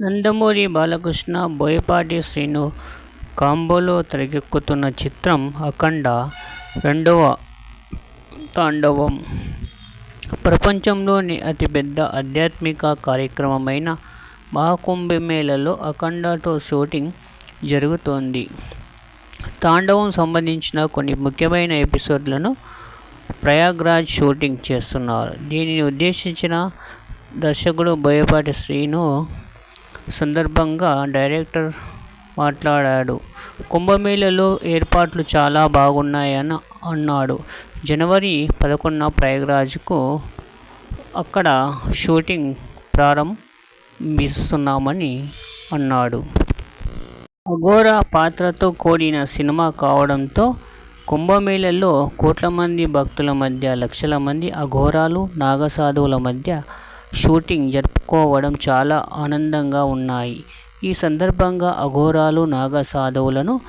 నందమూరి బాలకృష్ణ బోయపాటి శ్రీను కాంబోలో తెరకెక్కుతున్న చిత్రం అఖండ రెండవ తాండవం. ప్రపంచంలోని అతిపెద్ద ఆధ్యాత్మిక కార్యక్రమమైన మహాకుంభమేళలో అఖండ టూ షూటింగ్ జరుగుతోంది. తాండవం సంబంధించిన కొన్ని ముఖ్యమైన ఎపిసోడ్లను ప్రయాగ్రాజ్ షూటింగ్ చేస్తున్నారు. దీనిని ఉద్దేశించిన దర్శకుడు బోయపాటి శ్రీను సందర్భంగా డైరెక్టర్ మాట్లాడాడు. కుంభమేళలో ఏర్పాట్లు చాలా బాగున్నాయని అన్నాడు. జనవరి పదకొండున ప్రయాగ్రాజ్కు అక్కడ షూటింగ్ ప్రారంభిస్తున్నామని అన్నాడు. అఘోర పాత్రతో కూడిన సినిమా కావడంతో కుంభమేళలో కోట్ల మంది భక్తుల మధ్య లక్షల మంది అఘోరాలు నాగసాధువుల మధ్య షూటింగ్ జరుపుకోవడం చాలా ఆనందంగా ఉన్నాయి. ఈ సందర్భంగా అఘోరాలు నాగసాధువులను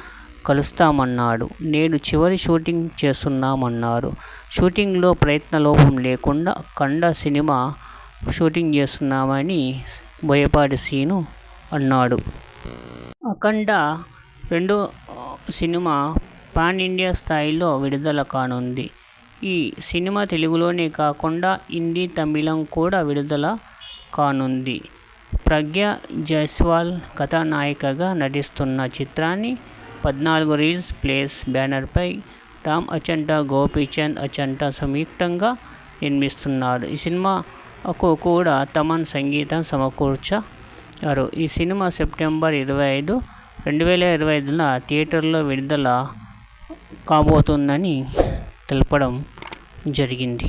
కలుస్తామన్నాడు. నేడు చివరి షూటింగ్ చేస్తున్నామన్నారు. షూటింగ్లో ప్రయత్న లోపం లేకుండా కండ సినిమా షూటింగ్ చేస్తున్నామని బోయపాటి శ్రీను అన్నాడు. అఖండ రెండు సినిమా పాన్ ఇండియా స్థాయిలో విడుదల కానుంది. ఈ సినిమా తెలుగులోనే కాకుండా హిందీ తమిళం కూడా విడుదల కానుంది. ప్రజ్ఞ జైస్వాల్ కథానాయికగా నటిస్తున్న చిత్రాన్ని పద్నాలుగు రీల్స్ ప్లేస్ బ్యానర్పై రామ్ అచంట గోపీచంద్ అచంట సంయుక్తంగా నిర్మిస్తున్నారు. ఈ సినిమాకు కూడా తమన్ సంగీతం సమకూర్చారు. ఈ సినిమా సెప్టెంబర్ ఇరవై ఐదు రెండు వేల ఇరవై ఐదున థియేటర్లో విడుదల కాబోతుందని తెలపడం జరిగింది.